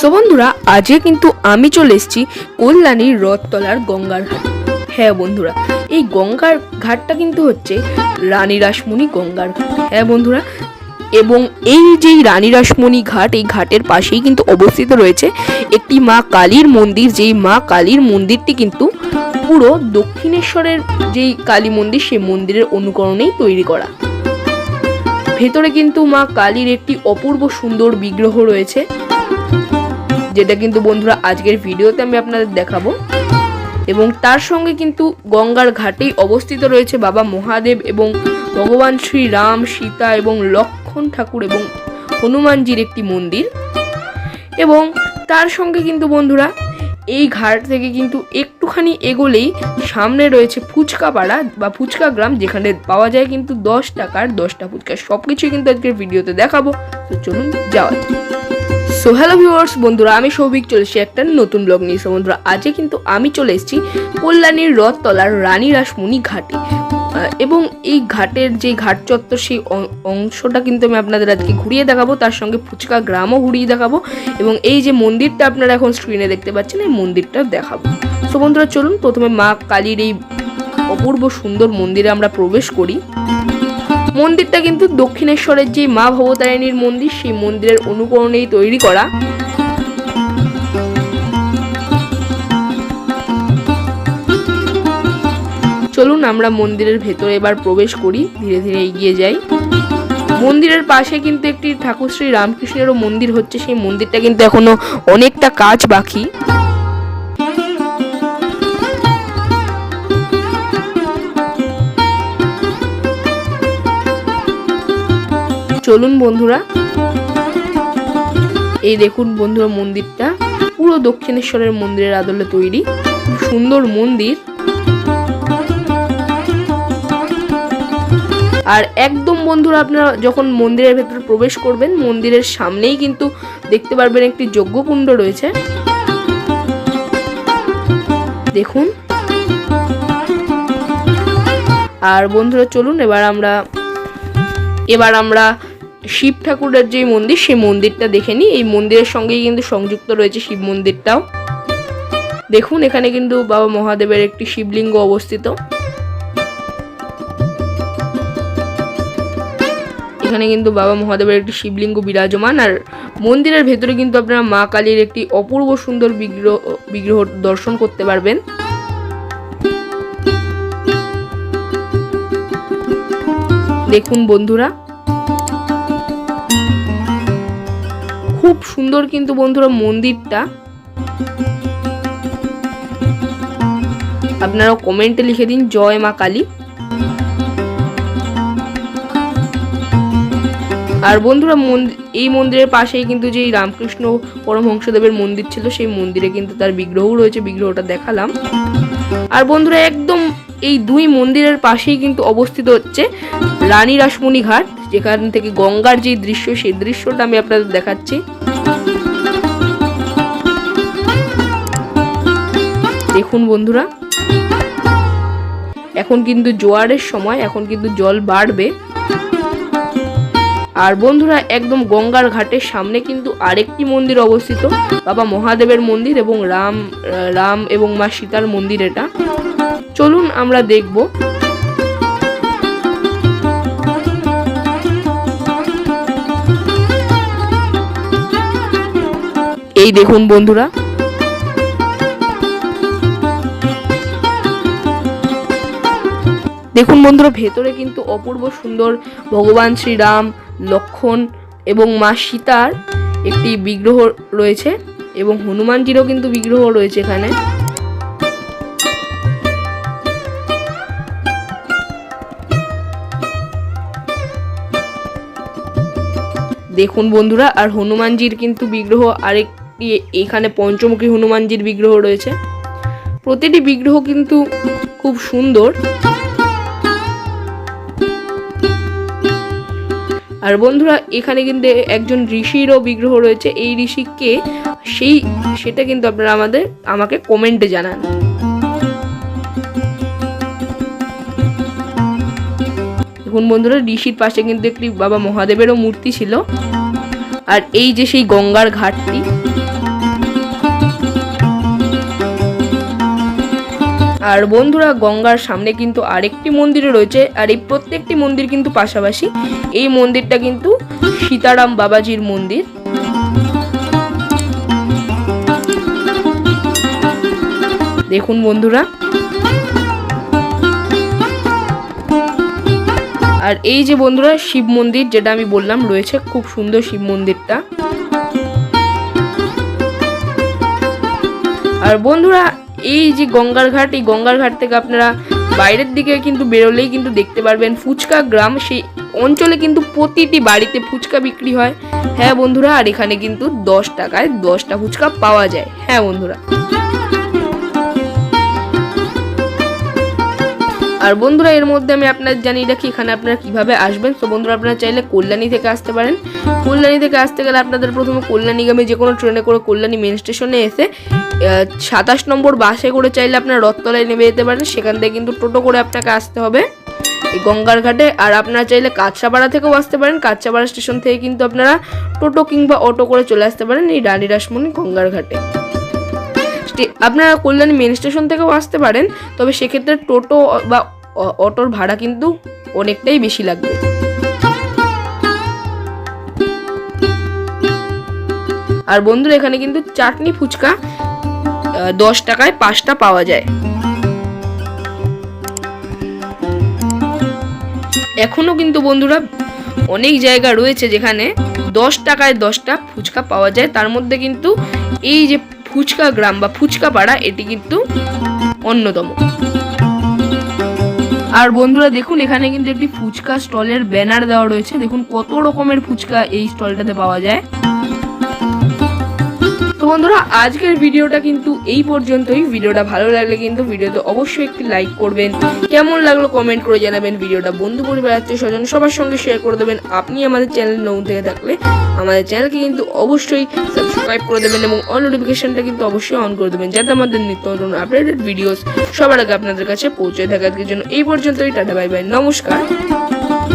So বন্ধুরা, আজকে কিন্তু আমি চলে এসেছি কল্যাণীর রথতলার গঙ্গার হ্যাঁ বন্ধুরা, এই গঙ্গার ঘাটটা কিন্তু হচ্ছে রানী রাসমণি গঙ্গার ঘাট। হ্যাঁ বন্ধুরা, এবং এই যে রানী রাসমণি ঘাট, এই ঘাটের পাশেই কিন্তু অবস্থিত রয়েছে একটি মা কালীর মন্দির। যেই মা কালীর মন্দিরটি কিন্তু পুরো দক্ষিণেশ্বরের যেই কালী মন্দির, সেই মন্দিরের অনুকরণেই তৈরি করা। ভেতরে কিন্তু মা কালীর একটি অপূর্ব সুন্দর বিগ্রহ রয়েছে। যেটা কিন্তু বন্ধুরা আজকের ভিডিওতে আমি আপনাদের দেখাবো। এবং তার সঙ্গে কিন্তু গঙ্গার ঘাটেই অবস্থিত রয়েছে বাবা মহাদেব এবং ভগবান শ্রী রাম সীতা এবং লক্ষণ ঠাকুর এবং হনুমানজির একটি মন্দির। এবং তার সঙ্গে কিন্তু বন্ধুরা এই ঘাট থেকে কিন্তু একটুখানি এগোলেই সামনে রয়েছে ফুচকা পাড়া বা ফুচকা গ্রাম, যেখানে পাওয়া যায় কিন্তু দশ টাকার দশটা ফুচকা। সব কিছুই কিন্তু আজকের ভিডিওতে দেখাবো। তো চলুন যাওয়া যাক। সো হ্যালো ভিউয়ার্স বন্ধুরা, আমি সৌভিক চলে এসেছি একটা নতুন ব্লগ নিয়ে। বন্ধুরা, আজকে কিন্তু আমি চলে এসেছি কল্যাণীর রথতলার রানী রাসমণি ঘাটে। এবং এই ঘাটের যে ঘাট চত্বর সেই অংশটা কিন্তু আমি আপনাদের আজকে ঘুরিয়ে দেখাবো। তার সঙ্গে ফুচকা গ্রামও ঘুরিয়ে দেখাবো। এবং এই যে মন্দিরটা আপনারা এখন স্ক্রিনে দেখতে পাচ্ছেন, এই মন্দিরটা দেখাবো। সো বন্ধুরা, চলুন, প্রথমে মা কালীর এই অপূর্ব সুন্দর মন্দিরে আমরা প্রবেশ করি। মন্দিরটা কিন্তু দক্ষিণেশ্বরের যে মা ভবতারিণীর মন্দির, সেই মন্দিরের অনুকরণেই তৈরি করা। চলুন আমরা মন্দিরের ভেতরে এবার প্রবেশ করি, ধীরে ধীরে এগিয়ে যাই। মন্দিরের পাশে কিন্তু একটি ঠাকুর শ্রী রামকৃষ্ণেরও মন্দির হচ্ছে, সেই মন্দিরটা কিন্তু এখনও অনেকটা কাজ বাকি। চলুন বন্ধুরা। এই দেখুন বন্ধুরা মন্দিরটা। পুরো দক্ষিণেশ্বরের মন্দিরের আদলে তৈরি। সুন্দর মন্দির। আর একদম বন্ধুরা আপনারা যখন মন্দিরের ভেতরে প্রবেশ করবেন, মন্দিরের সামনেই কিন্তু দেখতে পারবেন একটি যজ্ঞকুণ্ড রয়েছে। দেখুন। আর বন্ধুরা চলুন, এবার আমরা এবার আমরা শিব ঠাকুরের যে মন্দির, সেই মন্দিরটা দেখে নিই। এই মন্দিরের সঙ্গেই কিন্তু সংযুক্ত রয়েছে শিব মন্দিরটাও। দেখুন, এখানে কিন্তু বাবা মহাদেবের একটি শিবলিঙ্গ অবস্থিত। এখানে কিন্তু বাবা মহাদেবের একটি শিবলিঙ্গ বিরাজমান। আর মন্দিরের ভেতরে কিন্তু আপনারা মা কালীর একটি অপূর্ব সুন্দর বিগ্রহ বিগ্রহ দর্শন করতে পারবেন। দেখুন বন্ধুরা সুন্দর কিন্তু বন্ধুরা মন্দিরটা। আপনারা কমেন্টে লিখে দিন, জয় মা কালী। আর বন্ধুরা এই মন্দিরের পাশেই কিন্তু যে রামকৃষ্ণ পরমহংসদেবের মন্দির ছিল, সেই মন্দিরে কিন্তু তার বিগ্রহও রয়েছে, বিগ্রহটা দেখালাম। আর বন্ধুরা একদম এই দুই মন্দিরের পাশেই কিন্তু অবস্থিত হচ্ছে রানী রাসমণি ঘাট, যেখান থেকে গঙ্গার যে দৃশ্য, সেই দৃশ্যটা আমি আপনাদের দেখাচ্ছি। দেখুন বন্ধুরা। এখন কিন্তু জোয়ারের সময়, এখন কিন্তু জল বাড়বে। আর বন্ধুরা, একদম গঙ্গার ঘাটের সামনে কিন্তু আরেকটি মন্দির অবস্থিত। বাবা মহাদেবের মন্দির এবং রাম রাম এবং মা সীতার মন্দির এটা। চলুন আমরা দেখব। এই দেখুন বন্ধুরা দেখুন বন্ধুরা, ভেতরে কিন্তু অপূর্ব সুন্দর ভগবান শ্রীরাম, লক্ষণ এবং মা সীতার একটি বিগ্রহ রয়েছে এবং হনুমানজিরও কিন্তু বিগ্রহ রয়েছে এখানে। দেখুন বন্ধুরা, আর হনুমানজির কিন্তু বিগ্রহ আরেকটি, এখানে পঞ্চমুখী হনুমানজির বিগ্রহ রয়েছে। প্রতিটি বিগ্রহ কিন্তু খুব সুন্দর। আর বন্ধুরা, এখানে কিন্তু একজন ঋষিরও বিগ্রহ রয়েছে। এই ঋষিকে সেই, সেটা কিন্তু আপনারা আমাদের, আমাকে কমেন্টে জানান। দেখুন বন্ধুরা, ঋষির পাশে কিন্তু একটি বাবা মহাদেবেরও মূর্তি ছিল। আর এই যে সেই গঙ্গার ঘাটটি আর বন্ধুরা, গঙ্গার সামনে কিন্তু আরেকটি মন্দিরও রয়েছে আর এই প্রত্যেকটি মন্দির কিন্তু পাশাপাশি। এই মন্দিরটা কিন্তু সীতারাম বাবাজির মন্দির। দেখুন বন্ধুরা। আর এই যে বন্ধুরা, শিব মন্দির যেটা আমি বললাম, রয়েছে খুব সুন্দর শিব মন্দিরটা। আর বন্ধুরা এই যে গঙ্গার ঘাট, এই গঙ্গার ঘাট থেকে আপনারা বাইরের দিকে কিন্তু বেরোলেই কিন্তু দেখতে পারবেন ফুচকা গ্রাম। সেই অঞ্চলে কিন্তু প্রতিটি বাড়িতে ফুচকা বিক্রি হয়। হ্যাঁ বন্ধুরা, আর এখানে কিন্তু দশ টাকায় দশটা ফুচকা পাওয়া যায়। হ্যাঁ বন্ধুরা। আর বন্ধুরা, এর মধ্যে আমি আপনার জানিয়ে রাখি, এখানে আপনারা কীভাবে আসবেন। তো বন্ধুরা, আপনারা চাইলে কল্যাণী থেকে আসতে পারেন। কল্যাণী থেকে আসতে গেলে আপনাদের প্রথমে কল্যাণীগামী যে কোনো ট্রেনে করে কল্যাণী মেন স্টেশনে এসে সাতাশ নম্বর বাসে করে চাইলে আপনারা রথতলায় নেমে যেতে পারেন। সেখান থেকে কিন্তু টোটো করে আপনাকে আসতে হবে গঙ্গার ঘাটে। আর আপনারা চাইলে কাঁচরাপাড়া থেকেও আসতে পারেন। কাঁচরাপাড়া স্টেশন থেকে কিন্তু আপনারা টোটো কিংবা অটো করে চলে আসতে পারেন এই রানী রাসমণি গঙ্গার ঘাটে। আপনারা কল্যাণী মেন স্টেশন থেকেও আসতে পারেন। তবে সেক্ষেত্রে টোটো বা অটোর ভাড়া কিন্তু অনেকটাই বেশি লাগবে। আর বন্ধুরা, এখানে কিন্তু চাটনি ফুচকা দশ টাকায় পাঁচটা পাওয়া যায়। এখনও কিন্তু বন্ধুরা অনেক জায়গা রয়েছে যেখানে দশ টাকায় দশটা ফুচকা পাওয়া যায়। তার মধ্যে কিন্তু এই যে ফুচকা গ্রাম বা ফুচকা পাড়া, এটি কিন্তু অন্যতম। আর বন্ধুরা দেখুন, এখানে কিন্তু একটি ফুচকা স্টলের ব্যানার দেওয়া রয়েছে। দেখুন কত রকমের ফুচকা এই স্টলটাতে পাওয়া যায়। তো বন্ধুরা, আজকের ভিডিওটা কিন্তু এই পর্যন্তই। ভিডিওটা ভালো লাগলে কিন্তু ভিডিওতে অবশ্যই একটি লাইক করবেন। কেমন লাগল কমেন্ট করে জানাবেন। ভিডিওটা বন্ধু পরিবার, আত্মীয় স্বজন, সবার সঙ্গে শেয়ার করে দেবেন। আপনি আমাদের চ্যানেল নতুন থেকে থাকলে আমাদের চ্যানেলকে কিন্তু অবশ্যই সাবস্ক্রাইব করে দেবেন এবং অল নোটিফিকেশনটা কিন্তু অবশ্যই অন করে দেবেন, যাতে আমাদের নিত্য নতুন আপডেটেড ভিডিওস সবার আগে আপনাদের কাছে পৌঁছে থাকে। আজকের জন্য এই পর্যন্তই। টাটা বাই বাই নমস্কার।